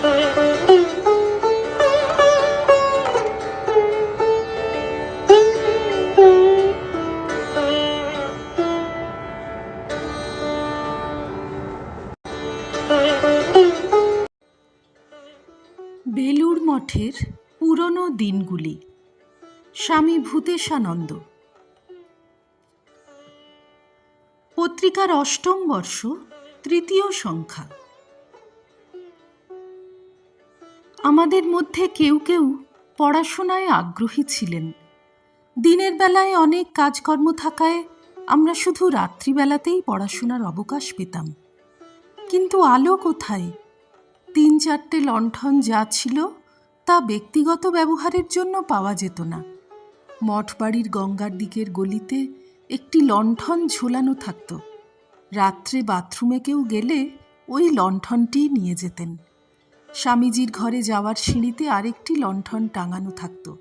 বেলুড় মঠের পুরনো দিনগুলি। স্বামী ভূতেশানন্দ। পত্রিকার অষ্টম বর্ষ তৃতীয় সংখ্যা। আমাদের মধ্যে কেউ কেউ পড়াশোনায় আগ্রহী ছিলেন। দিনের বেলায় অনেক কাজকর্ম থাকায় আমরা শুধু রাত্রিবেলাতেই পড়াশোনার অবকাশ পেতাম। কিন্তু আলো কোথায়? তিন চারটে লণ্ঠন যা ছিল তা ব্যক্তিগত ব্যবহারের জন্য পাওয়া যেত না। মঠবাড়ির গঙ্গার দিকের গলিতে একটি লণ্ঠন ঝোলানো থাকত। রাত্রে বাথরুমে কেউ গেলে ওই লণ্ঠনটি নিয়ে যেতেন। স্বামীজির ঘরে যাওয়ার সিঁড়িতে আরেকটি লণ্ঠন টাঙানো থাকত।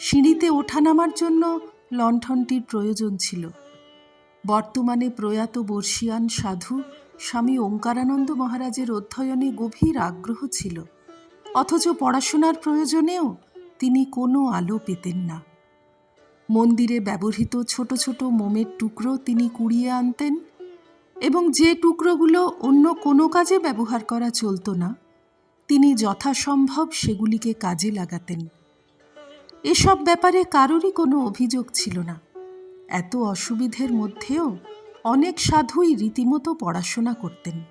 সিঁড়িতে ওঠানামার জন্য লণ্ঠনটির প্রয়োজন ছিল। বর্তমানে প্রয়াত বর্ষিয়ান সাধু স্বামী ওঙ্কারানন্দ মহারাজের অধ্যয়নে গভীর আগ্রহ ছিল। অথচ পড়াশোনার প্রয়োজনেও তিনি কোনো আলো পেতেন না। মন্দিরে ব্যবহৃত ছোট ছোট মোমের টুকরো তিনি কুড়িয়ে আনতেন এবং যে টুকরোগুলো অন্য কোনো কাজে ব্যবহার করা চলতো না তিনি যথাসম্ভব সেগুলিকে কাজে লাগাতেন। এসব ব্যাপারে কারোরই কোনো অভিযোগ ছিল না। এত অসুবিধের মধ্যেও অনেক সাধুই রীতিমতো পড়াশোনা করতেন।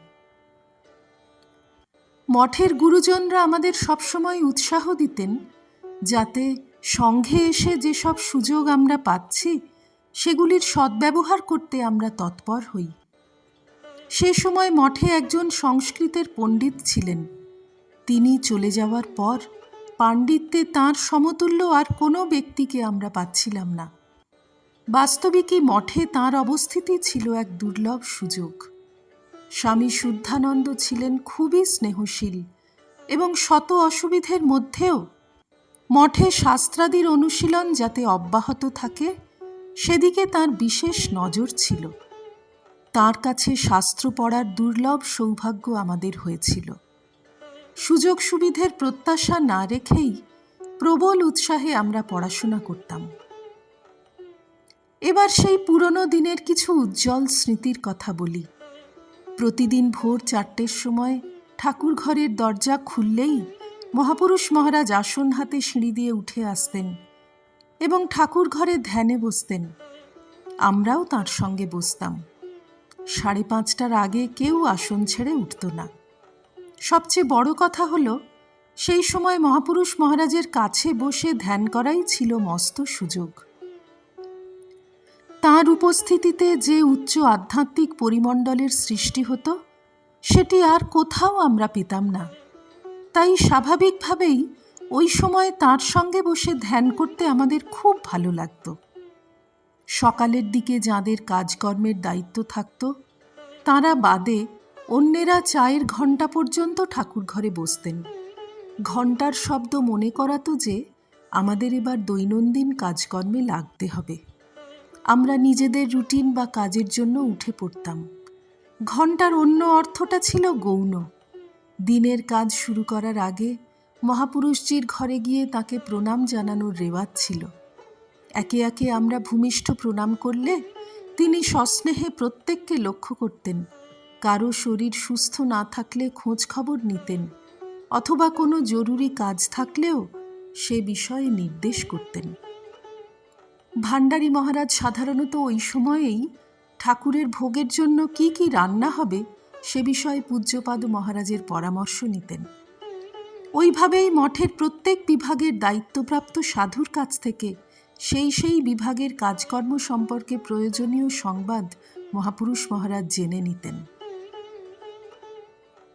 মঠের গুরুজনরা আমাদের সবসময় উৎসাহ দিতেন যাতে সঙ্ঘে এসে যেসব সুযোগ আমরা পাচ্ছি, সেগুলির সদ্ব্যবহার করতে আমরা তৎপর হই। সে সময় মঠে একজন সংস্কৃতের পণ্ডিত ছিলেন। তিনি চলে যাওয়ার পর পাণ্ডিত্যে তাঁর সমতুল্য আর কোনো ব্যক্তিকে আমরা পাচ্ছিলাম না। বাস্তবিকই মঠে তাঁর অবস্থিতি ছিল এক দুর্লভ সুযোগ। স্বামী শুদ্ধানন্দ ছিলেন খুবই স্নেহশীল এবং শত অসুবিধের মধ্যেও মঠে শাস্ত্রাদির অনুশীলন যাতে অব্যাহত থাকে, সেদিকে তার বিশেষ নজর ছিল। তার কাছে শাস্ত্র পড়ার দুর্লভ সৌভাগ্য আমাদের হয়েছিল। সুযোগ সুবিধের প্রত্যাশা না রেখেই প্রবল উৎসাহে আমরা পড়াশোনা করতাম। এবার সেই পুরনো দিনের কিছু উজ্জ্বল স্মৃতির কথা বলি। প্রতিদিন ভোর চারটের সময় ঠাকুর ঘরের দরজা খুললেই মহাপুরুষ মহারাজ আসন হাতে সিঁড়ি দিয়ে উঠে আসতেন এবং ঠাকুর ঘরে ধ্যানে বসতেন। আমরাও তার সঙ্গে বসতাম। সাড়ে পাঁচটার আগে কেউ আসন ছেড়ে উঠত না। সবচেয়ে বড় কথা হলো, সেই সময় মহাপুরুষ মহারাজের কাছে বসে ধ্যান করাই ছিল মস্ত সুযোগ। তাঁর উপস্থিতিতে যে উচ্চ আধ্যাত্মিক পরিমণ্ডলের সৃষ্টি হতো, সেটি আর কোথাও আমরা পেতাম না। তাই স্বাভাবিকভাবেই ওই সময় তার সঙ্গে বসে ধ্যান করতে আমাদের খুব ভালো লাগত। সকালের দিকে যাদের কাজকর্মের দায়িত্ব থাকত, তাঁরা বাদে অন্যেরা চায়ের ঘণ্টা পর্যন্ত ঠাকুর ঘরে বসতেন। ঘণ্টার শব্দ মনে করাতো যে, আমাদের এবার দৈনন্দিন কাজকর্মে লাগতে হবে। আমরা নিজেদের রুটিন বা কাজের জন্য উঠে পড়তাম। ঘণ্টার অন্য অর্থটা ছিল গৌণ। দিনের কাজ শুরু করার আগে মহাপুরুষজির ঘরে গিয়ে তাকে প্রণাম জানানোর রেওয়াজ ছিল। একে একে আমরা ভূমিষ্ঠ প্রণাম করলে তিনি সস্নেহে প্রত্যেককে লক্ষ্য করতেন। কারও শরীর সুস্থ না থাকলে খোঁজ খবর নিতেন, অথবা কোনো জরুরি কাজ থাকলেও সে বিষয়ে নির্দেশ করতেন। ভাণ্ডারী মহারাজ সাধারণত ওই সময়েই ঠাকুরের ভোগের জন্য কি কি রান্না হবে সে বিষয়ে পূজ্যপাদ মহারাজের পরামর্শ নিতেন। ওইভাবেই মঠের প্রত্যেক বিভাগের দায়িত্বপ্রাপ্ত সাধুর কাছ থেকে সেই সেই বিভাগের কাজকর্ম সম্পর্কে প্রয়োজনীয় সংবাদ মহাপুরুষ মহারাজ জেনে নিতেন।